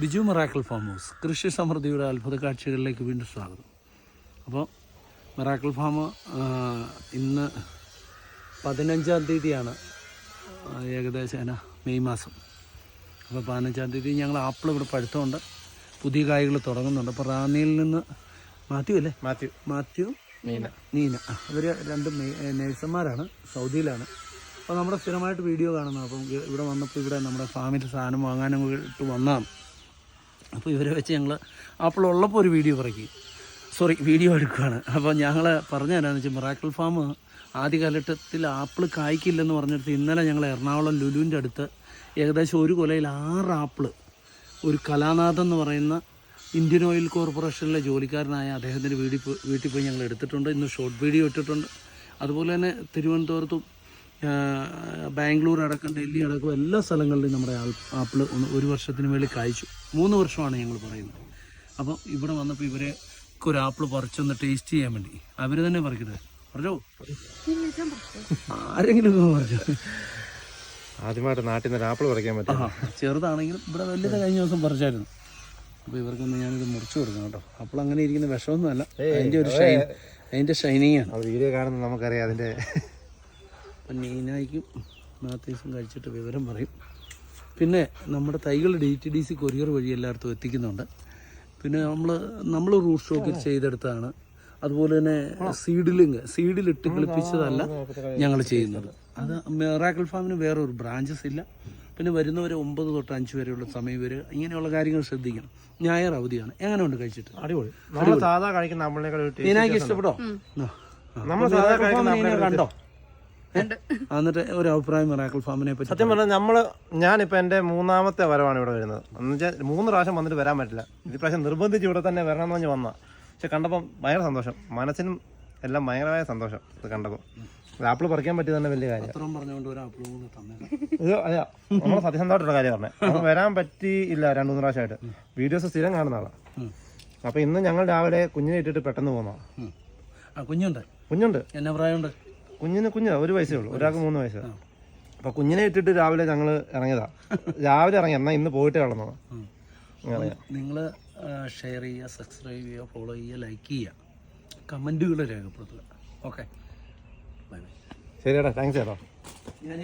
Biju miracle farm house കൃഷി സമൃദ്ധിയുടെ അത്ഭുത കാഴ്ചകളിലേക്ക് വീണ്ടും സ്വാഗതം. അപ്പോൾ മെറാക്കിൾ ഫാം ഇന്ന് പതിനഞ്ചാം തീയതിയാണ് ഏകദേശം എന്നാ മെയ് മാസം. അപ്പോൾ പതിനഞ്ചാം തീയതി ഞങ്ങൾ ആപ്പിൾ ഇവിടെ പഴുത്തമുണ്ട് പുതിയ കായ്കൾ തുടങ്ങുന്നുണ്ട്. അപ്പോൾ റാന്നിയിൽ നിന്ന് മാത്യു അല്ലേ? മാത്യു. മാത്യു നീന നീന അവർ രണ്ട് നേഴ്സന്മാരാണ് സൗദിയിലാണ്. അപ്പോൾ നമ്മുടെ സ്ഥിരമായിട്ട് വീഡിയോ കാണുന്നത്. അപ്പം ഇവിടെ വന്നപ്പോൾ ഇവിടെ നമ്മുടെ ഫാമിൽ സാധനം വാങ്ങാനും ഇട്ട് വന്നതാണ്. അപ്പോൾ ഇവരെ വെച്ച് ഞങ്ങൾ ആപ്പിൾ ഉള്ളപ്പോൾ ഒരു വീഡിയോ പറയും സോറി വീഡിയോ എടുക്കുകയാണ് അപ്പോൾ ഞങ്ങൾ പറഞ്ഞു തരാമെന്ന് വെച്ചാൽ മിറാക്കിൾ ഫാം ആദ്യ കാലഘട്ടത്തിൽ ആപ്പിൾ കായ്ക്കില്ലെന്ന് പറഞ്ഞിട്ട് ഇന്നലെ ഞങ്ങൾ എറണാകുളം ലുലുവിന്റെ അടുത്ത് ഏകദേശം ഒരു കൊലയിൽ ആറ് ആപ്പിൾ ഒരു കലാനാഥൻ എന്ന് പറയുന്ന ഇന്ത്യൻ ഓയിൽ കോർപ്പറേഷനിലെ ജോലിക്കാരനായ അദ്ദേഹത്തിന്റെ വീട്ടിൽ വീട്ടിൽ പോയി ഞങ്ങൾ എടുത്തിട്ടുണ്ട്. ഇന്ന് ഷോർട്ട് വീഡിയോ ഇട്ടിട്ടുണ്ട്. അതുപോലെ തന്നെ തിരുവനന്തപുരത്തും ബാംഗ്ലൂർ അടക്കം ഡൽഹി അടക്കം എല്ലാ സ്ഥലങ്ങളിലും നമ്മുടെ ആപ്പിൾ ഒരു വർഷത്തിന് മേളിൽ കായ്ച്ചു. മൂന്ന് വർഷമാണ് ഞങ്ങൾ പറയുന്നത്. അപ്പം ഇവിടെ വന്നപ്പോൾ ഇവരെ ഒരു ആപ്പിൾ പറിച്ചൊന്ന് ടേസ്റ്റ് ചെയ്യാൻ വേണ്ടി. അവർ തന്നെ പറിക്കട്ടെ? പറഞ്ഞോ? ആരെങ്കിലും പറഞ്ഞു? ആദ്യമായിട്ട് നാട്ടിൽ നിന്ന് ആപ്പിൾ പറിക്കാൻ പറ്റും ചെറുതാണെങ്കിലും ഇവിടെ വലുത് കഴിഞ്ഞ ദിവസം പറിച്ചായിരുന്നു. അപ്പോൾ ഇവർക്കൊന്ന് ഞാനിത് മുറിച്ചു കൊടുക്കണം കേട്ടോ. അപ്പോൾ അങ്ങനെ ഇരിക്കുന്ന വിഷമൊന്നുമല്ല. അതിന്റെ ഒരു ഷൈൻ അതിന്റെ ഷൈനിങ് ആണ്. വീഡിയോ കാണുന്നത് നമുക്കറിയാം അപ്പം നീനായിക്കും മാത്യൂസും കഴിച്ചിട്ട് വിവരം പറയും. പിന്നെ നമ്മുടെ തൈകൾ D T D C courier വഴി എല്ലായിടത്തും എത്തിക്കുന്നുണ്ട്. പിന്നെ നമ്മൾ നമ്മൾ റൂട്ട് സ്റ്റോക്കിൽ ചെയ്തെടുത്താണ്. അതുപോലെ തന്നെ സീഡിലിങ് സീഡിലിട്ട് കളിപ്പിച്ചതല്ല ഞങ്ങൾ ചെയ്യുന്നത്. അത് മെറാക്കിൾ ഫാമിന് വേറെ ഒരു ബ്രാഞ്ചസ് ഇല്ല. പിന്നെ വരുന്നവരെ ഒമ്പത് തൊട്ട് അഞ്ച് വരെയുള്ള സമയം വരെ ഇങ്ങനെയുള്ള കാര്യങ്ങൾ ശ്രദ്ധിക്കണം. ഞായർ അവധിയാണ്. എങ്ങനെയുണ്ട് കഴിച്ചിട്ട്? അടിപൊളി. സാധാ കഴിക്കുന്ന നമ്മളെ ഇഷ്ടപ്പെട്ടോ. നമ്മൾ സാധാ കഴിക്കുന്ന നീന കണ്ടോ? എന്നിട്ട് ഒരു അഭിപ്രായം മിറാക്കിൾ ഫാമിനെ പറ്റി സത്യം പറഞ്ഞാൽ നമ്മൾ ഞാനിപ്പോ എന്റെ മൂന്നാമത്തെ വരവാണ് ഇവിടെ വരുന്നത്. എന്ന് വെച്ചാൽ മൂന്ന് പ്രാവശ്യം വന്നിട്ട് വരാൻ പറ്റില്ല. ഇത് പ്രാവശ്യം നിർബന്ധിച്ച് ഇവിടെ തന്നെ വരണം എന്ന് പറഞ്ഞ് വന്നാ പക്ഷെ കണ്ടപ്പോൾ ഭയങ്കര സന്തോഷം. മനസ്സിനും എല്ലാം ഭയങ്കരമായ സന്തോഷം ഇത് കണ്ടപ്പോൾ ആപ്പിൾ പറിക്കാൻ പറ്റിയത് തന്നെ വലിയ കാര്യം. പത്രം പറഞ്ഞുകൊണ്ട് ഒരു ആപ്പിൾ കൂടെ ഇത് അല്ല നമ്മൾ സത്യസന്ധമായിട്ടുള്ള കാര്യം പറഞ്ഞത് നമുക്ക് വരാൻ പറ്റിയില്ല രണ്ടു മൂന്ന് പ്രാവശ്യമായിട്ട്. വീഡിയോസ് സ്ഥിരം കാണുന്ന ആളാണ് അപ്പൊ ഇന്ന് ഞങ്ങൾ രാവിലെ കുഞ്ഞിനെ ഇട്ടിട്ട് പെട്ടെന്ന് പോകുന്നതാണ് കുഞ്ഞുണ്ട്. കുഞ്ഞുണ്ട്. എന്നാ പ്രായമുണ്ട്? കുഞ്ഞിന് കുഞ്ഞാ ഒരു വയസ്സേ ഉള്ളൂ. ഒരാൾക്ക് മൂന്ന് വയസ്സ്. അപ്പൊ കുഞ്ഞിനെ ഇട്ടിട്ട് രാവിലെ ഞങ്ങൾ ഇറങ്ങിയതാ. രാവിലെ ഇറങ്ങി എന്നാ ഇന്ന് പോയിട്ട് നിങ്ങൾ നിങ്ങൾ ഷെയർ ചെയ്യുക സബ്സ്ക്രൈബ് ചെയ്യുക ഫോളോ ചെയ്യുക ലൈക്ക് ചെയ്യുക. കമന്റുകൾ രേഖപ്പെടുത്തുക. ഓക്കെ ബൈ ബൈ ശരിയേട്ടാ താങ്ക്സ് ചേട്ടാ. ഞാൻ